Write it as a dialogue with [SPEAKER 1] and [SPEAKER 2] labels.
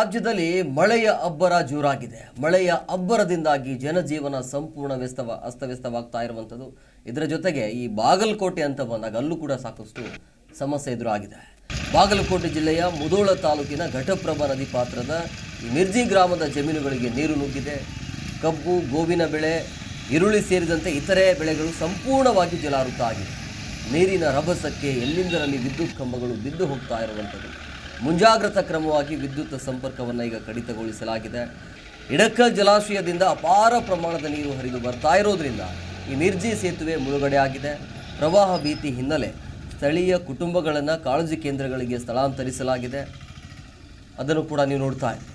[SPEAKER 1] ರಾಜ್ಯದಲ್ಲಿ ಮಳೆಯ ಅಬ್ಬರ ಜೋರಾಗಿದೆ. ಮಳೆಯ ಅಬ್ಬರದಿಂದಾಗಿ ಜನಜೀವನ ಸಂಪೂರ್ಣ ವ್ಯಸ್ತವ, ಅಸ್ತವ್ಯಸ್ತವಾಗ್ತಾ ಇರುವಂಥದ್ದು. ಇದರ ಜೊತೆಗೆ ಈ ಬಾಗಲಕೋಟೆ ಅಂತ ಬಂದಾಗ ಅಲ್ಲೂ ಕೂಡ ಸಾಕಷ್ಟು ಸಮಸ್ಯೆ ಎದುರಾಗಿದೆ. ಬಾಗಲಕೋಟೆ ಜಿಲ್ಲೆಯ ಮುದೋಳ ತಾಲೂಕಿನ ಘಟಪ್ರಭಾ ನದಿ ಪಾತ್ರದ ಮಿರ್ಜಿ ಗ್ರಾಮದ ಜಮೀನುಗಳಿಗೆ ನೀರು ನುಗ್ಗಿದೆ. ಕಬ್ಬು ಗೋವಿನ ಬೆಳೆ, ಈರುಳ್ಳಿ ಸೇರಿದಂತೆ ಇತರೆ ಬೆಳೆಗಳು ಸಂಪೂರ್ಣವಾಗಿ ಜಲಾವೃತ ಆಗಿದೆ. ನೀರಿನ ರಭಸಕ್ಕೆ ಎಲ್ಲಿಂದರಲ್ಲಿ ವಿದ್ಯುತ್ ಕಂಬಗಳು ಬಿದ್ದು ಹೋಗ್ತಾ ಇರುವಂಥದ್ದು. ಮುಂಜಾಗ್ರತಾ ಕ್ರಮವಾಗಿ ವಿದ್ಯುತ್ ಸಂಪರ್ಕವನ್ನು ಈಗ ಕಡಿತಗೊಳಿಸಲಾಗಿದೆ. ಇಡಕಲ್ ಜಲಾಶಯದಿಂದ ಅಪಾರ ಪ್ರಮಾಣದ ನೀರು ಹರಿದು ಬರ್ತಾ ಇರೋದ್ರಿಂದ ಈ ನಿರ್ಜಿ ಸೇತುವೆ ಮುಳುಗಡೆ ಆಗಿದೆ. ಪ್ರವಾಹ ಭೀತಿ ಹಿನ್ನೆಲೆ ಸ್ಥಳೀಯ ಕುಟುಂಬಗಳನ್ನು ಕಾಳಜಿ ಕೇಂದ್ರಗಳಿಗೆ ಸ್ಥಳಾಂತರಿಸಲಾಗಿದೆ. ಅದನ್ನು ಕೂಡ ನೀವು ನೋಡ್ತಾ ಇದ್ದೀರಿ.